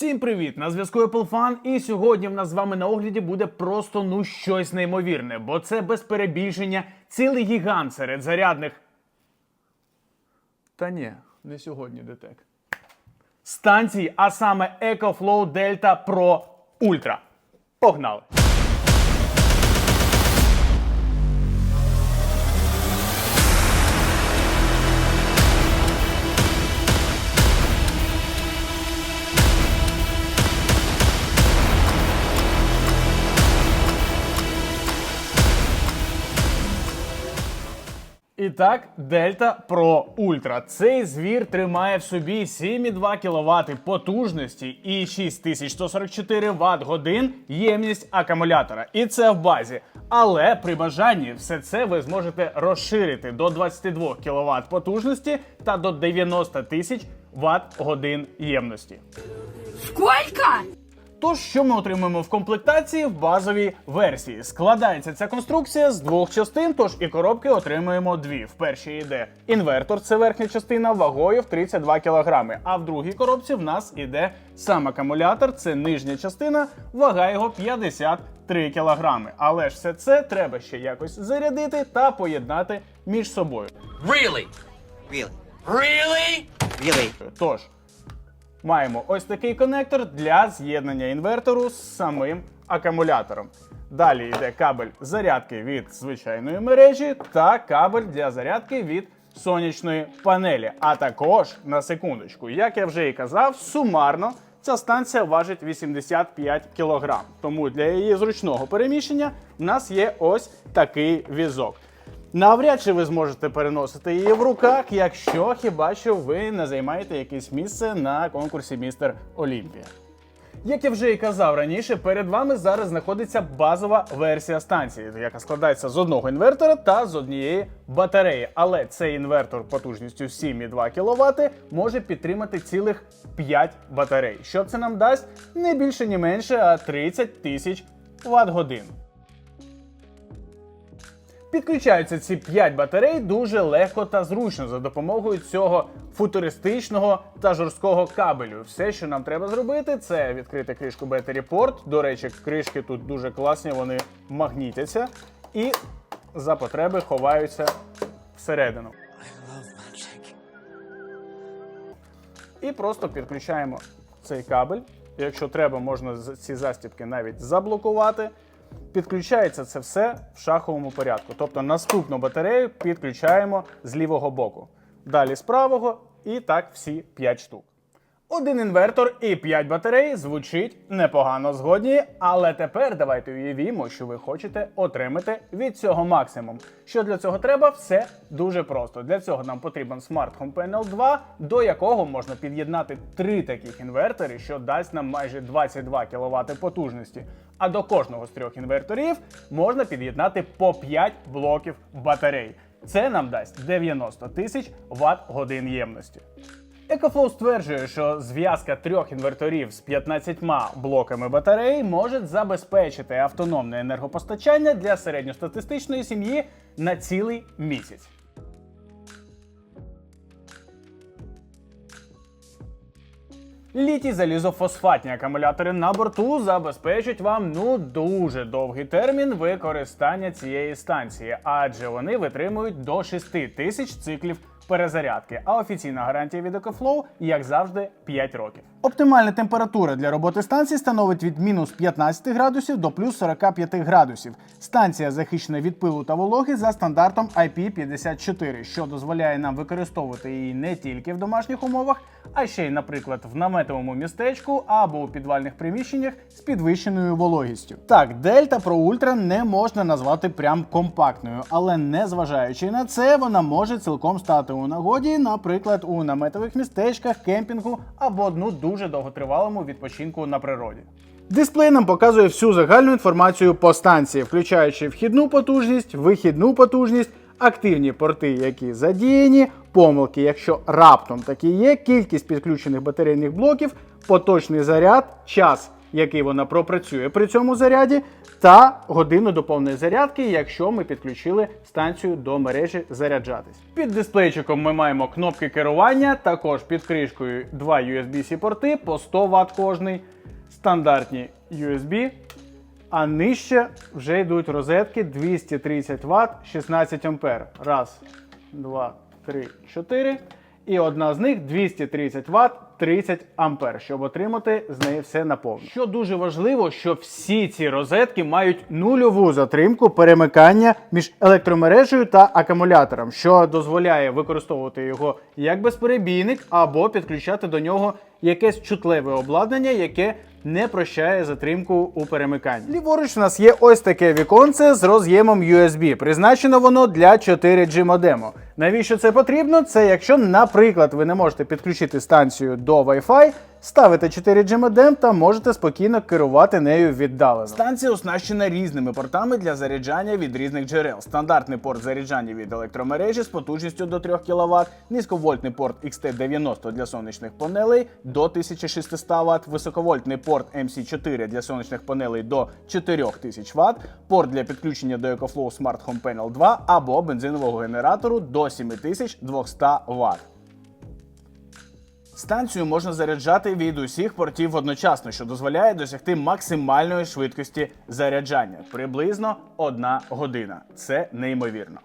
Всім привіт! На зв'язку Apple Fan, і сьогодні в нас з вами на огляді буде просто ну щось неймовірне, бо це без перебільшення цілий гігант серед зарядних. Та ні, не сьогодні детек. Станцій, а саме EcoFlow Delta Pro Ultra. Погнали! І так, Delta Pro Ultra. Цей звір тримає в собі 7,2 кВт потужності і 6144 Вт годин ємність акумулятора. І це в базі. Але при бажанні все це ви зможете розширити до 22 кВт потужності та до 90 тисяч Вт годин ємності. Сколько? Тож, що ми отримаємо в комплектації в базовій версії? Складається ця конструкція з двох частин, тож і коробки отримуємо дві. В першій йде інвертор, це верхня частина, вагою в 32 кг. А в другій коробці в нас іде сам акумулятор, це нижня частина, вага його 53 кг. Але ж все це треба ще якось зарядити та поєднати між собою. Really? Really? Really? Really? Тож, маємо ось такий конектор для з'єднання інвертору з самим акумулятором. Далі йде кабель зарядки від звичайної мережі та кабель для зарядки від сонячної панелі. А також, на секундочку, як я вже і казав, сумарно ця станція важить 85 кг. Тому для її зручного переміщення в нас є ось такий візок. Навряд чи ви зможете переносити її в руках, якщо хіба що ви не займаєте якесь місце на конкурсі Містер Олімпія. Як я вже і казав раніше, перед вами зараз знаходиться базова версія станції, яка складається з одного інвертора та з однієї батареї. Але цей інвертор потужністю 7,2 кВт може підтримати цілих 5 батарей. Що це нам дасть? Не більше, ні менше, а 30 тисяч Вт годин. Підключаються ці 5 батарей дуже легко та зручно за допомогою цього футуристичного та жорсткого кабелю. Все, що нам треба зробити, це відкрити кришку Battery Port. До речі, кришки тут дуже класні, вони магнітяться і за потреби ховаються всередину. І просто підключаємо цей кабель. Якщо треба, можна ці застібки навіть заблокувати. Підключається це все в шаховому порядку. Тобто наступну батарею підключаємо з лівого боку. Далі з правого, і так всі 5 штук. Один інвертор і 5 батарей звучить непогано згодні, але тепер давайте уявімо, що ви хочете отримати від цього максимум. Що для цього треба? Все дуже просто. Для цього нам потрібен Smart Home Panel 2, до якого можна під'єднати три таких інвертори, що дасть нам майже 22 кВт потужності. А до кожного з трьох інверторів можна під'єднати по 5 блоків батарей. Це нам дасть 90 тисяч Вт годин ємності. EcoFlow стверджує, що зв'язка трьох інверторів з 15 блоками батарей може забезпечити автономне енергопостачання для середньостатистичної сім'ї на цілий місяць. Літій залізофосфатні акумулятори на борту забезпечать вам ну дуже довгий термін використання цієї станції, адже вони витримують до 6 тисяч циклів перезарядки. А офіційна гарантія від EcoFlow, як завжди, 5 років. Оптимальна температура для роботи станції становить від мінус 15 градусів до плюс 45 градусів. Станція захищена від пилу та вологи за стандартом IP54, що дозволяє нам використовувати її не тільки в домашніх умовах, а ще й, наприклад, в наметовому містечку або у підвальних приміщеннях з підвищеною вологістю. Так, Delta Pro Ultra не можна назвати прям компактною, але незважаючи на це, вона може цілком стати у нагоді, наприклад, у наметових містечках, кемпінгу або ну дуже довготривалому відпочинку на природі. Дисплей нам показує всю загальну інформацію по станції, включаючи вхідну потужність, вихідну потужність, активні порти, які задіяні, помилки, якщо раптом такі є, кількість підключених батарейних блоків, поточний заряд, час який вона пропрацює при цьому заряді, та годину до повної зарядки, якщо ми підключили станцію до мережі заряджатись. Під дисплейчиком ми маємо кнопки керування, також під кришкою два USB-C порти по 100 Вт кожний, стандартні USB. А нижче вже йдуть розетки 230 Вт 16 А. Раз, два, три, чотири. І одна з них 230 Вт 30 А, щоб отримати з неї все наповну. Що дуже важливо, що всі ці розетки мають нульову затримку перемикання між електромережею та акумулятором, що дозволяє використовувати його як безперебійник або підключати до нього якесь чутливе обладнання, яке не прощає затримку у перемиканні. Ліворуч у нас є ось таке віконце з роз'ємом USB. Призначено воно для 4G модему. Навіщо це потрібно? Це якщо, наприклад, ви не можете підключити станцію до Wi-Fi, ставите 4G модем та можете спокійно керувати нею віддалено. Станція оснащена різними портами для заряджання від різних джерел. Стандартний порт заряджання від електромережі з потужністю до 3 кВт, низьковольтний порт XT90 для сонячних панелей до 1600 Вт, високовольтний порт MC4 для сонячних панелей до 4000 Вт, порт для підключення до EcoFlow Smart Home Panel 2 або бензинового генератору до 7200 Вт. Станцію можна заряджати від усіх портів одночасно, що дозволяє досягти максимальної швидкості заряджання приблизно одна година. Це неймовірно.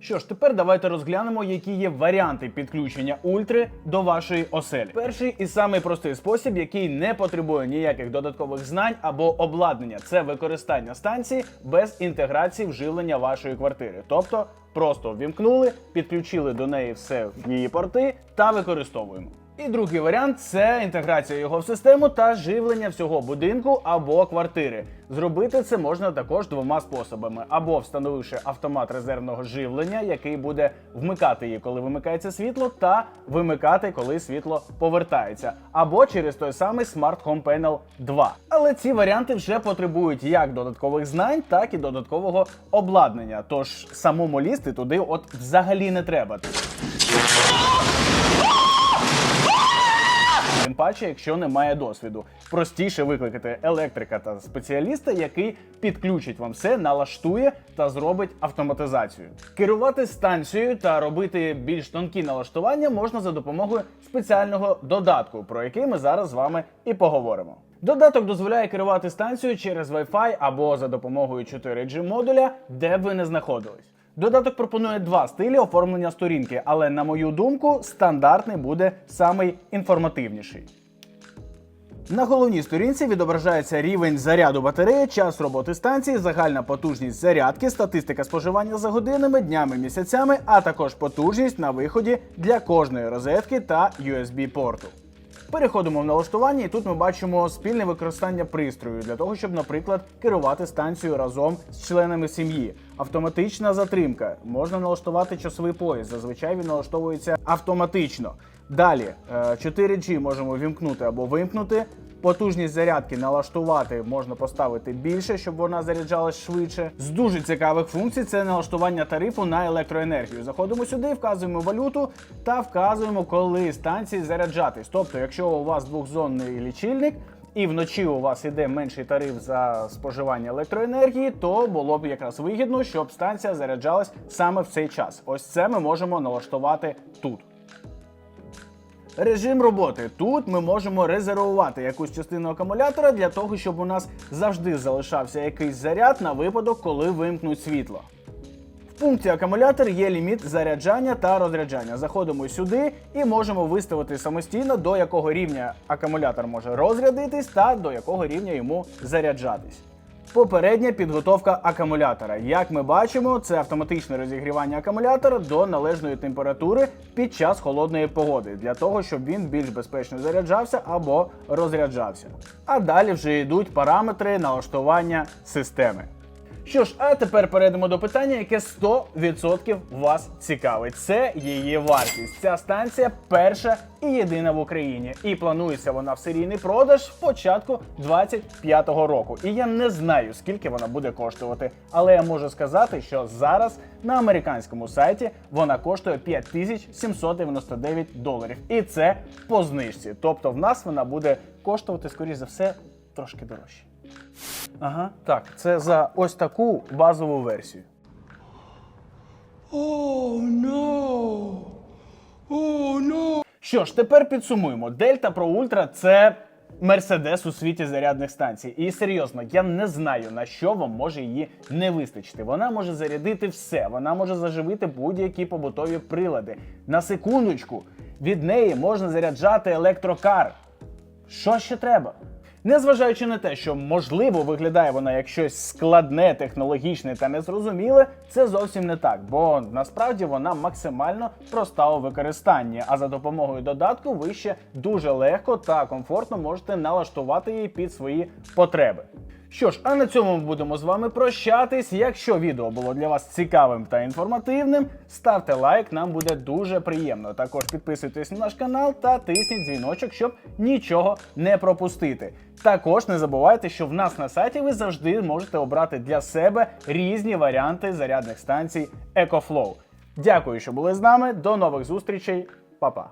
Що ж, тепер давайте розглянемо, які є варіанти підключення ультри до вашої оселі. Перший і самий простий спосіб, який не потребує ніяких додаткових знань або обладнання, це використання станції без інтеграції вживлення вашої квартири. Тобто просто ввімкнули, підключили до неї все в її порти та використовуємо. І другий варіант це інтеграція його в систему та живлення всього будинку або квартири. Зробити це можна також двома способами: або встановивши автомат резервного живлення, який буде вмикати її, коли вимикається світло, та вимикати, коли світло повертається, або через той самий Smart Home Panel 2. Але ці варіанти вже потребують як додаткових знань, так і додаткового обладнання. Тож самому лізти туди от взагалі не треба. Паче, якщо немає досвіду. Простіше викликати електрика та спеціаліста, який підключить вам все, налаштує та зробить автоматизацію. Керувати станцією та робити більш тонкі налаштування можна за допомогою спеціального додатку, про який ми зараз з вами і поговоримо. Додаток дозволяє керувати станцією через Wi-Fi або за допомогою 4G модуля, де б ви не знаходились. Додаток пропонує два стилі оформлення сторінки, але на мою думку, стандартний буде самий інформативніший. На головній сторінці відображається рівень заряду батареї, час роботи станції, загальна потужність зарядки, статистика споживання за годинами, днями, місяцями, а також потужність на виході для кожної розетки та USB-порту. Переходимо в налаштування, і тут ми бачимо спільне використання пристрою для того, щоб, наприклад, керувати станцією разом з членами сім'ї. Автоматична затримка. Можна налаштувати часовий пояс. Зазвичай він налаштовується автоматично. Далі е, 4G можемо вімкнути або вимкнути. Потужність зарядки налаштувати можна поставити більше, щоб вона заряджалась швидше. З дуже цікавих функцій це налаштування тарифу на електроенергію. Заходимо сюди, вказуємо валюту та вказуємо, коли станції заряджатись. Тобто, якщо у вас двохзонний лічильник. І вночі у вас іде менший тариф за споживання електроенергії, то було б якраз вигідно, щоб станція заряджалась саме в цей час. Ось це ми можемо налаштувати тут. Режим роботи. Тут ми можемо резервувати якусь частину акумулятора для того, щоб у нас завжди залишався якийсь заряд на випадок, коли вимкнуть світло. В пункті акумулятор є ліміт заряджання та розряджання. Заходимо сюди і можемо виставити самостійно, до якого рівня акумулятор може розрядитись та до якого рівня йому заряджатись. Попередня підготовка акумулятора. Як ми бачимо, це автоматичне розігрівання акумулятора до належної температури під час холодної погоди, для того, щоб він більш безпечно заряджався або розряджався. А далі вже йдуть параметри налаштування системи. Що ж, а тепер перейдемо до питання, яке 100% вас цікавить. Це її вартість. Ця станція перша і єдина в Україні. І планується вона в серійний продаж в початку 25-го року. І я не знаю, скільки вона буде коштувати. Але я можу сказати, що зараз на американському сайті вона коштує 5799 доларів. І це по знижці. Тобто в нас вона буде коштувати, скоріш за все, трошки дорожче. Ага, так, це за ось таку базову версію. Що ж, тепер підсумуємо. Delta Pro Ultra – це Мерседес у світі зарядних станцій. І серйозно, я не знаю на що вам може її не вистачити. Вона може зарядити все, вона може заживити будь-які побутові прилади. На секундочку, від неї можна заряджати електрокар. Що ще треба? Незважаючи на те, що можливо виглядає вона як щось складне, технологічне та незрозуміле, це зовсім не так, бо насправді вона максимально проста у використанні. А за допомогою додатку ви ще дуже легко та комфортно можете налаштувати її під свої потреби. Що ж, а на цьому ми будемо з вами прощатись. Якщо відео було для вас цікавим та інформативним, ставте лайк, нам буде дуже приємно. Також підписуйтесь на наш канал та тисніть дзвіночок, щоб нічого не пропустити. Також не забувайте, що в нас на сайті ви завжди можете обрати для себе різні варіанти зарядних станцій EcoFlow. Дякую, що були з нами. До нових зустрічей, Па-па!